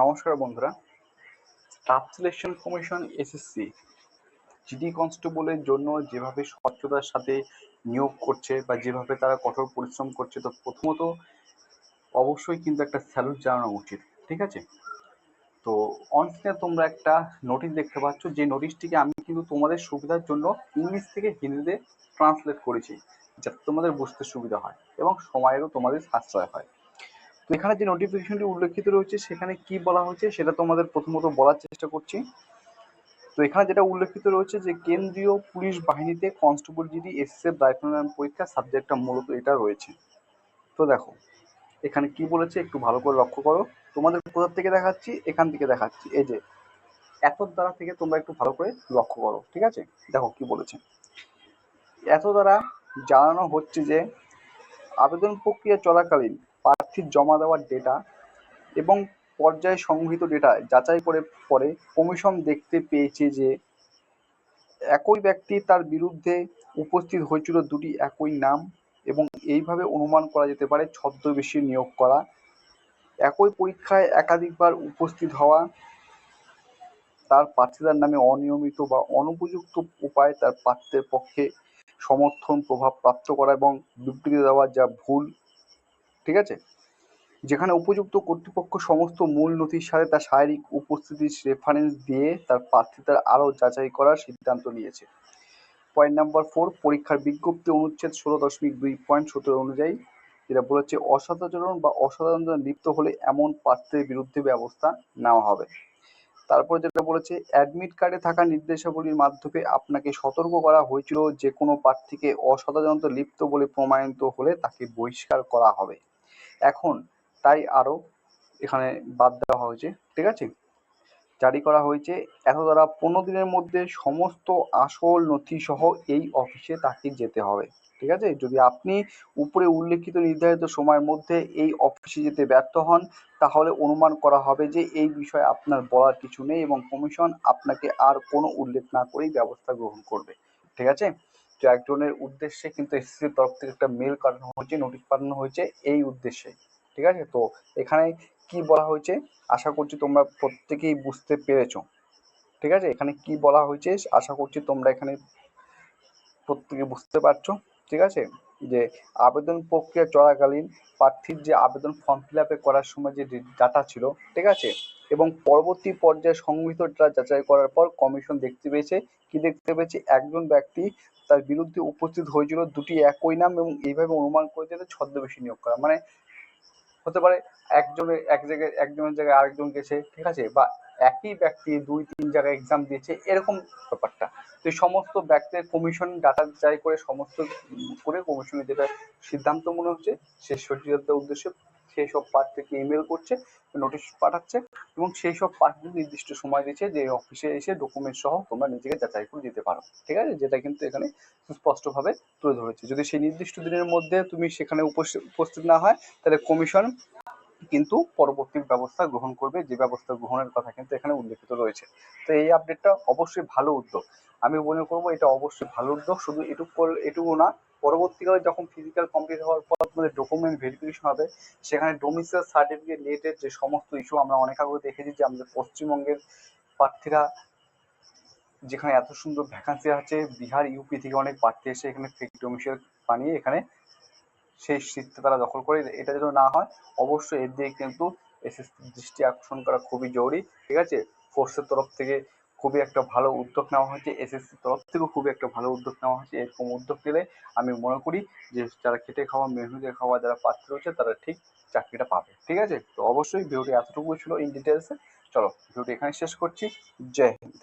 নমস্কার বন্ধুরা। Staff selection commission SSC GD কনস্টেবলের জন্য যেভাবে স্বচ্ছতার সাথে নিয়োগ করছে বা যেভাবে তারা কঠোর পরিশ্রম করছে, তো প্রথমত অবশ্যই কিন্তু একটা স্যালুট জানানো উচিত, ঠিক আছে? তো অনস্ক্রিনে তোমরা একটা নোটিশ দেখতে পাচ্ছ, যে নোটিশটিকে আমি কিন্তু তোমাদের সুবিধার জন্য ইংলিশ থেকে হিন্দিতে ট্রান্সলেট করেছি, যাতে তোমাদের বুঝতে সুবিধা হয় এবং সময়েরও তোমাদের সাশ্রয় হয়। তো এখানে যে নোটিফিকেশনটি উল্লেখিত রয়েছে, সেখানে কি বলা হয়েছে সেটা তোমাদের প্রথমত বলার চেষ্টা করছি। তো এখানে যেটা উল্লেখিত রয়েছে যে কেন্দ্রীয় পুলিশ বাহিনীতে কনস্টেবল জিডি এসএসএফ রাইফেলম্যান পরীক্ষা সাবজেক্টটা মূলত এটা রয়েছে। তো দেখো, এখানে কি বলেছে একটু ভালো করে লক্ষ্য করো। তোমাদের কোথার থেকে দেখাচ্ছি? এখান থেকে দেখাচ্ছি। এই যে এত দ্বারা থেকে তোমরা একটু ভালো করে লক্ষ্য করো, ঠিক আছে? দেখো কি বলেছে। এত দ্বারা জানানো হচ্ছে যে আবেদন প্রক্রিয়া চলাকালীন প্রার্থীর জমা দেওয়ার ডেটা এবং পর্যায়ে সংগৃহীত ডেটা যাচাই করে পরে কমিশন দেখতে পেয়েছে যে একই ব্যক্তি তার বিরুদ্ধে উপস্থিত হয়েছিল দুটি একই নাম এবং এইভাবে অনুমান করা যেতে পারে ছদ্মবেশী নিয়োগ করা, একই পরীক্ষায় একাধিকবার উপস্থিত হওয়া, তার প্রার্থীদের নামে অনিয়মিত বা অনুপযুক্ত উপায়ে তার প্রার্থীর পক্ষে সমর্থন প্রভাব প্রাপ্ত করা এবং বিবৃতি দেওয়া যা ভুল ঠিক আছে? যেখানে উপযুক্ত কর্তৃপক্ষ সমস্ত মূল নথির সাথে তার শারীরিক উপস্থিতির রেফারেন্স দিয়ে তার প্রার্থিতার আরও যাচাই করার সিদ্ধান্ত নিয়েছে। পয়েন্ট নাম্বার ফোর পরীক্ষার বিজ্ঞপ্তি অনুচ্ছেদ ষোলো দশমিক দুই পয়েন্ট সতেরো অনুযায়ী যেটা বলেছে অসদাচরণ বা অসাধারণ লিপ্ত হলে এমন প্রার্থীর বিরুদ্ধে ব্যবস্থা নেওয়া হবে। তারপর যেটা বলেছে অ্যাডমিট কার্ডে থাকা নির্দেশাবলীর মাধ্যমে আপনাকে সতর্ক করা হয়েছিল যে কোনো প্রার্থীকে অসদাচরণে লিপ্ত বলে প্রমাণিত হলে তাকে বহিষ্কার করা হবে। এখন, তাই আরও এখানে বাদ দেওয়া হয়েছে, ঠিক আছে? জারি করা হয়েছে। এত দ্বারা পনেরো দিনের মধ্যে সমস্ত আসল নথি সহ এই অফিসে তাকে যেতে হবে, ঠিক আছে? যদি আপনি উপরে উল্লেখিত নির্ধারিত সময়ের মধ্যে এই অফিসে যেতে ব্যর্থ হন, তাহলে অনুমান করা হবে যে এই বিষয়ে আপনার বলার কিছু নেই এবং কমিশন আপনাকে আর কোনো উল্লেখ না করেই ব্যবস্থা গ্রহণ করবে, ঠিক আছে? তো একজনের উদ্দেশ্যে কিন্তু এসএসসির তরফ থেকে একটা মেল পাঠানো হয়েছে নোটিশ পাঠানো হয়েছে এই উদ্দেশ্যে, ঠিক আছে? তো এখানে কি বলা হয়েছে? আশা করছি তোমরা প্রত্যেকেই বুঝতে পেরেছ, ঠিক আছে? এখানে কি বলা হয়েছে? আশা করছি তোমরা এখানে প্রত্যেকে বুঝতে পারছ, ঠিক আছে? যে আবেদন প্রক্রিয়া চলাকালীন প্রার্থীর যে আবেদন ফর্ম ফিল করার সময় যে ডাটা ছিল, ঠিক আছে? এবং পরবর্তী পর্যায়ে সংগৃহীত ডাটা যাচাই করার পর কমিশন দেখতে পেয়েছে। কি দেখতে পেয়েছে? একজন ব্যক্তি তার বিরুদ্ধে উপস্থিত হয়েছিল দুটি একই নাম এবং এইভাবে অনুমান করে যে ছদ্মবেশী নিয়োগ করা। মানে হতে পারে একজনের এক জায়গায়, একজনের জায়গায় আরেকজন গেছে, ঠিক আছে? বা একই ব্যক্তি দুই, তিন জায়গায় এক্সাম দিয়েছে, এরকম ব্যাপারটা। তো এই সমস্ত ব্যক্তির কমিশন ডাটা যাচাই করে সমস্ত করে কমিশনের যেটা সিদ্ধান্ত মনে হচ্ছে সে সঠিকতার উদ্দেশ্যে সেই সব প্রার্থীকে ইমেল করছে নোটিশ পাঠাচ্ছে এবং সেই সব প্রার্থী নির্দিষ্ট সময় দিচ্ছে যে অফিসে এসে ডকুমেন্ট সহ তোমরা নিজেকে যাচাই করে দিতে পারো। ঠিক আছে? যেটা কিন্তু এখানে সুস্পষ্টভাবে তুলে ধরেছে। যদি সেই নির্দিষ্ট দিনের মধ্যে তুমি সেখানে উপস্থিত না হয়, তাহলে কমিশন কিন্তু পরবর্তী ব্যবস্থা গ্রহণ করবে, যে ব্যবস্থা গ্রহণের কথা কিন্তু এখানে উল্লেখিত রয়েছে। তো এই আপডেটটা অবশ্যই ভালো উদ্যোগ। আমি মনে করব এটা অবশ্যই ভালো উদ্যোগ, শুধু এটুকু এটুকু না, পরবর্তীকালে যখন ফিজিক্যাল কমপ্লিট হওয়ার পর তোমাদের ডকুমেন্ট ভেরিফিকেশন হবে, সেখানে ডোমিসাইল সার্টিফিকেট রিলেটেড যে সমস্ত ইস্যু আমরা অনেক আগে দেখেছি যে আমাদের পশ্চিমবঙ্গের প্রার্থীরা যেখানে এত সুন্দর ভ্যাকান্সি আছে, বিহার ইউপি থেকে অনেক প্রার্থী এসে এখানে ফেক ডোমিসাইল বানিয়ে এখানে সেই সিটটা তারা দখল করে এটা যেন না হয়, অবশ্যই এর দিকে কিন্তু এসএসসি দৃষ্টি আকর্ষণ করা খুবই জরুরি। ঠিক আছে? ফোর্সের তরফ থেকে খুবই একটা ভালো উদ্যোগ নেওয়া হয়েছে। এসএসসির তরফ থেকেও খুবই একটা ভালো উদ্যোগ নেওয়া হয়েছে। এরকম উদ্যোগ নিলে আমি মনে করি যে যারা খেটে খাওয়া মেহনতে খাওয়া, যারা পাত্র রয়েছে, তারা ঠিক চাকরিটা পাবে। ঠিক আছে? তো অবশ্যই ভিডিওটি এতটুকু ছিল ইন ডিটেলসে চলো, ভিডিওটি এখানে শেষ করছি। জয় হিন্দ।